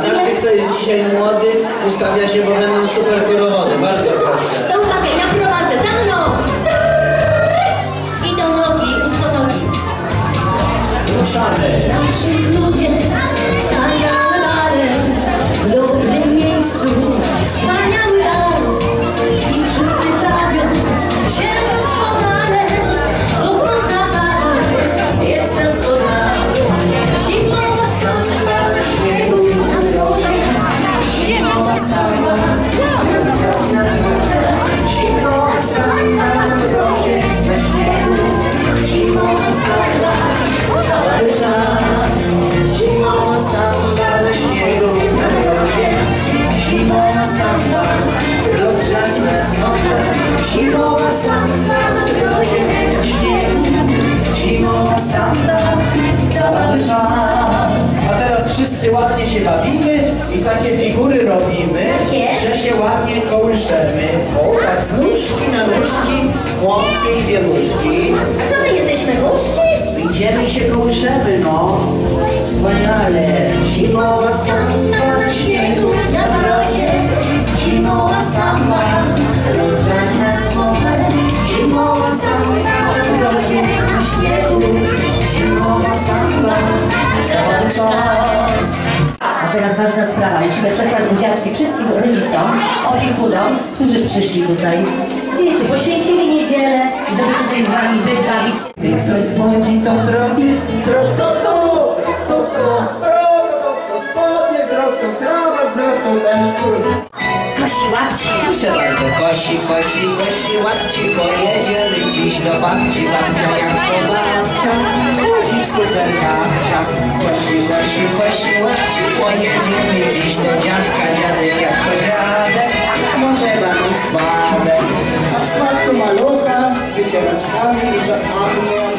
Każdy, kto jest dzisiaj młody, ustawia się, bo będą super korowody. Bardzo proszę. To uwaga, ja prowadzę, za mną! Idą nogi, ustonogi. Ruszamy. Zimowa samba na mrozie, na śniegu. Zimowa samba, cały czas. A teraz wszyscy ładnie się bawimy i takie figury robimy, że się ładnie kołyszemy. O, tak z nóżki na nóżki, chłopcy i wieluszki. A co my jesteśmy muszki? Idziemy i się kołyszemy, no. Wspaniale. Zimowa samba czas. A teraz ważna sprawa. Musimy przesłać buziaczki wszystkim rodzicom, opiekunom, którzy przyszli tutaj. Wiecie, poświęcili niedzielę, żeby tutaj z wami być, bawić. Niech ktoś spędzi tą drogę, trokoto, trokoto, trokoto, spodnie drożką, krawat zresztą też. Kosi łapci. Proszę bardzo, kosi, kosi, kosi, łapci, pojedziemy dziś do babci, babcia jak pojedziemy dziś do dziadka, dziadek jak dziadek, może damy spadek. A w spadku malucha z wycieraczkami i zapami